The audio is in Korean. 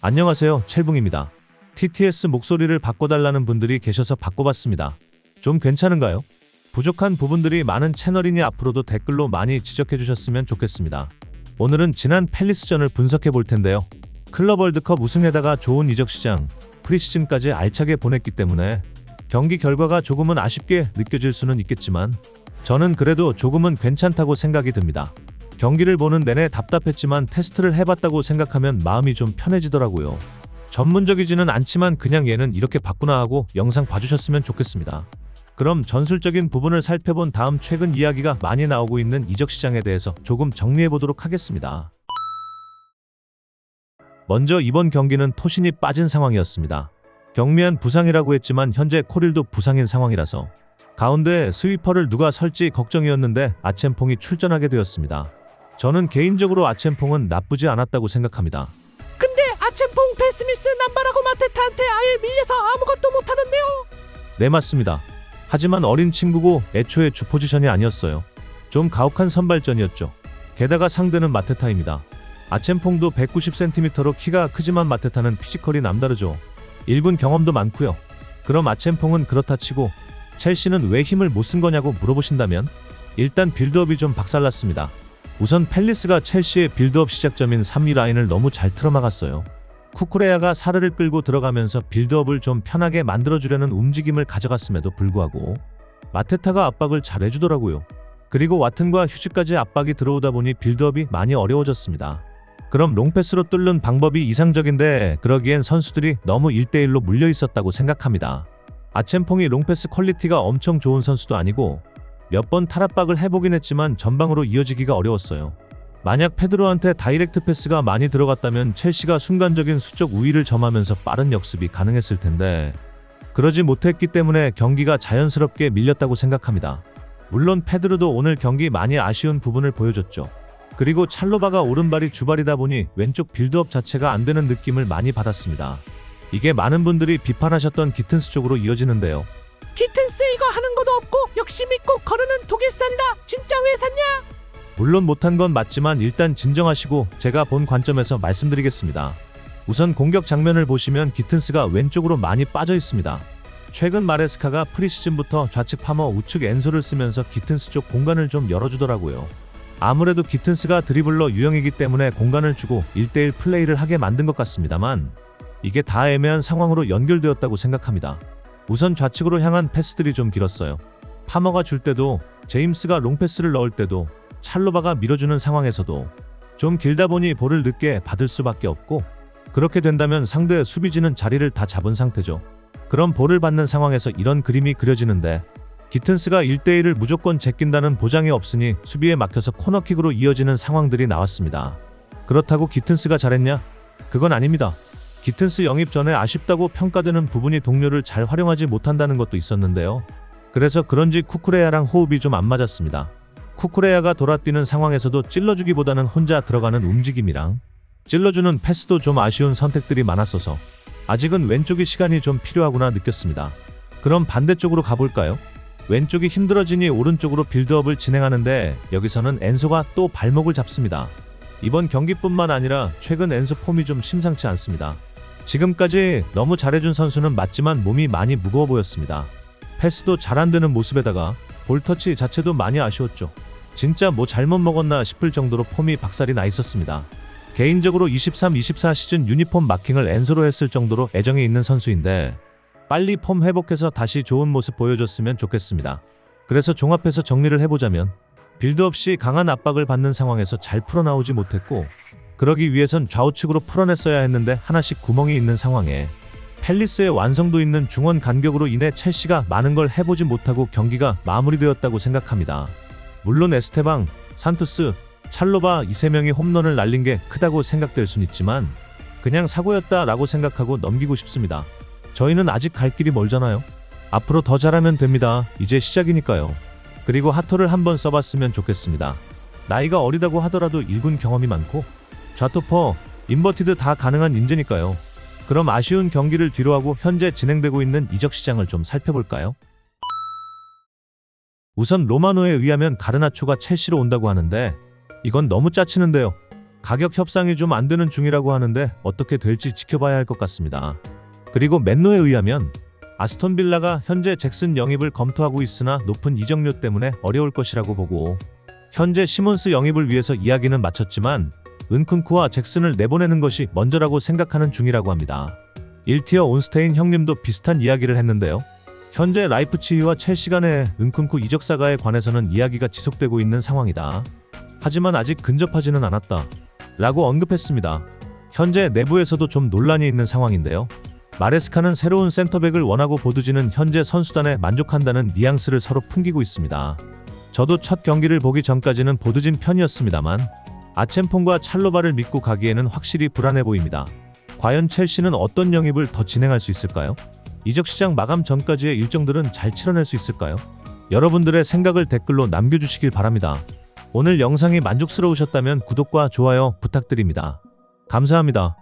안녕하세요. 첼붕입니다. TTS 목소리를 바꿔달라는 분들이 계셔서 바꿔봤습니다. 좀 괜찮은가요? 부족한 부분들이 많은 채널이니 앞으로도 댓글로 많이 지적해 주셨으면 좋겠습니다. 오늘은 지난 팰리스전을 분석해 볼 텐데요. 클럽 월드컵 우승에다가 좋은 이적 시장, 프리시즌까지 알차게 보냈기 때문에 경기 결과가 조금은 아쉽게 느껴질 수는 있겠지만 저는 그래도 조금은 괜찮다고 생각이 듭니다. 경기를 보는 내내 답답했지만 테스트를 해봤다고 생각하면 마음이 좀 편해지더라고요. 전문적이지는 않지만 그냥 얘는 이렇게 바꾸나 하고 영상 봐주셨으면 좋겠습니다. 그럼 전술적인 부분을 살펴본 다음 최근 이야기가 많이 나오고 있는 이적 시장에 대해서 조금 정리해 보도록 하겠습니다. 먼저 이번 경기는 토신이 빠진 상황이었습니다. 경미한 부상이라고 했지만 현재 코릴도 부상인 상황이라서 가운데 스위퍼를 누가 설지 걱정이었는데 아첸퐁이 출전하게 되었습니다. 저는 개인적으로 아첸퐁은 나쁘지 않았다고 생각합니다. 근데 아첸퐁 베스미스 남바라고 마테타한테 아예 밀려서 아무것도 못하던데요. 네 맞습니다. 하지만 어린 친구고 애초에 주 포지션이 아니었어요. 좀 가혹한 선발전이었죠. 게다가 상대는 마테타입니다. 아첸퐁도 190cm로 키가 크지만 마테타는 피지컬이 남다르죠. 1군 경험도 많고요. 그럼 아첸퐁은 그렇다 치고 첼시는 왜 힘을 못 쓴 거냐고 물어보신다면 일단 빌드업이 좀 박살났습니다. 우선 팰리스가 첼시의 빌드업 시작점인 3위 라인을 너무 잘 틀어막았어요. 쿠쿠레야가 사르를 끌고 들어가면서 빌드업을 좀 편하게 만들어주려는 움직임을 가져갔음에도 불구하고 마테타가 압박을 잘 해주더라고요. 그리고 와튼과 휴즈까지 압박이 들어오다 보니 빌드업이 많이 어려워졌습니다. 그럼 롱패스로 뚫는 방법이 이상적인데 그러기엔 선수들이 너무 1대1로 물려 있었다고 생각합니다. 아첸퐁이 롱패스 퀄리티가 엄청 좋은 선수도 아니고 몇 번 탈압박을 해보긴 했지만 전방으로 이어지기가 어려웠어요. 만약 페드로한테 다이렉트 패스가 많이 들어갔다면 첼시가 순간적인 수적 우위를 점하면서 빠른 역습이 가능했을 텐데 그러지 못했기 때문에 경기가 자연스럽게 밀렸다고 생각합니다. 물론 페드로도 오늘 경기 많이 아쉬운 부분을 보여줬죠. 그리고 찰로바가 오른발이 주발이다 보니 왼쪽 빌드업 자체가 안 되는 느낌을 많이 받았습니다. 이게 많은 분들이 비판하셨던 기튼스 쪽으로 이어지는데요. 기튼스 이거 하는 것도 없고 역시 믿고 거르는 독일산이다. 진짜 왜 샀냐? 물론 못한 건 맞지만 일단 진정하시고 제가 본 관점에서 말씀드리겠습니다. 우선 공격 장면을 보시면 기튼스가 왼쪽으로 많이 빠져 있습니다. 최근 마레스카가 프리시즌부터 좌측 파머 우측 엔소를 쓰면서 기튼스 쪽 공간을 좀 열어주더라고요. 아무래도 기튼스가 드리블러 유형이기 때문에 공간을 주고 1대1 플레이를 하게 만든 것 같습니다만 이게 다 애매한 상황으로 연결되었다고 생각합니다. 우선 좌측으로 향한 패스들이 좀 길었어요. 파머가 줄 때도 제임스가 롱패스를 넣을 때도 찰로바가 밀어주는 상황에서도 좀 길다 보니 볼을 늦게 받을 수밖에 없고 그렇게 된다면 상대 수비진은 자리를 다 잡은 상태죠. 그럼 볼을 받는 상황에서 이런 그림이 그려지는데 기튼스가 1대1을 무조건 제낀다는 보장이 없으니 수비에 막혀서 코너킥으로 이어지는 상황들이 나왔습니다. 그렇다고 기튼스가 잘했냐? 그건 아닙니다. 기튼스 영입 전에 아쉽다고 평가되는 부분이 동료를 잘 활용하지 못한다는 것도 있었는데요. 그래서 그런지 쿠쿠레야랑 호흡이 좀 안 맞았습니다. 쿠쿠레야가 돌아뛰는 상황에서도 찔러주기보다는 혼자 들어가는 움직임이랑 찔러주는 패스도 좀 아쉬운 선택들이 많았어서 아직은 왼쪽이 시간이 좀 필요하구나 느꼈습니다. 그럼 반대쪽으로 가볼까요? 왼쪽이 힘들어지니 오른쪽으로 빌드업을 진행하는데 여기서는 엔소가 또 발목을 잡습니다. 이번 경기뿐만 아니라 최근 엔소 폼이 좀 심상치 않습니다. 지금까지 너무 잘해준 선수는 맞지만 몸이 많이 무거워 보였습니다. 패스도 잘 안 되는 모습에다가 볼터치 자체도 많이 아쉬웠죠. 진짜 뭐 잘못 먹었나 싶을 정도로 폼이 박살이 나 있었습니다. 개인적으로 23-24 시즌 유니폼 마킹을 엔소로 했을 정도로 애정이 있는 선수인데 빨리 폼 회복해서 다시 좋은 모습 보여줬으면 좋겠습니다. 그래서 종합해서 정리를 해보자면 빌드업 시 강한 압박을 받는 상황에서 잘 풀어나오지 못했고 그러기 위해선 좌우측으로 풀어냈어야 했는데 하나씩 구멍이 있는 상황에 팰리스의 완성도 있는 중원 간격으로 인해 첼시가 많은 걸 해보지 못하고 경기가 마무리되었다고 생각합니다. 물론 에스테방, 산투스, 찰로바 이 세 명이 홈런을 날린 게 크다고 생각될 순 있지만 그냥 사고였다라고 생각하고 넘기고 싶습니다. 저희는 아직 갈 길이 멀잖아요. 앞으로 더 잘하면 됩니다. 이제 시작이니까요. 그리고 하토를 한번 써봤으면 좋겠습니다. 나이가 어리다고 하더라도 1군 경험이 많고 좌토퍼, 인버티드 다 가능한 인재니까요. 그럼 아쉬운 경기를 뒤로하고 현재 진행되고 있는 이적 시장을 좀 살펴볼까요? 우선 로마노에 의하면 가르나초가 첼시로 온다고 하는데 이건 너무 짜치는데요. 가격 협상이 좀 안 되는 중이라고 하는데 어떻게 될지 지켜봐야 할 것 같습니다. 그리고 맨노에 의하면 아스톤 빌라가 현재 잭슨 영입을 검토하고 있으나 높은 이적료 때문에 어려울 것이라고 보고 현재 시몬스 영입을 위해서 이야기는 마쳤지만 은쿤쿠와 잭슨을 내보내는 것이 먼저라고 생각하는 중이라고 합니다. 1티어 온스테인 형님도 비슷한 이야기를 했는데요. 현재 라이프치히와 첼시 간의 은쿤쿠 이적 사가에 관해서는 이야기가 지속되고 있는 상황이다. 하지만 아직 근접하지는 않았다. 라고 언급했습니다. 현재 내부에서도 좀 논란이 있는 상황인데요. 마레스카는 새로운 센터백을 원하고 보드진은 현재 선수단에 만족한다는 뉘앙스를 서로 풍기고 있습니다. 저도 첫 경기를 보기 전까지는 보드진 편이었습니다만 아첸폰과 찰로바를 믿고 가기에는 확실히 불안해 보입니다. 과연 첼시는 어떤 영입을 더 진행할 수 있을까요? 이적 시장 마감 전까지의 일정들은 잘 치러낼 수 있을까요? 여러분들의 생각을 댓글로 남겨주시길 바랍니다. 오늘 영상이 만족스러우셨다면 구독과 좋아요 부탁드립니다. 감사합니다.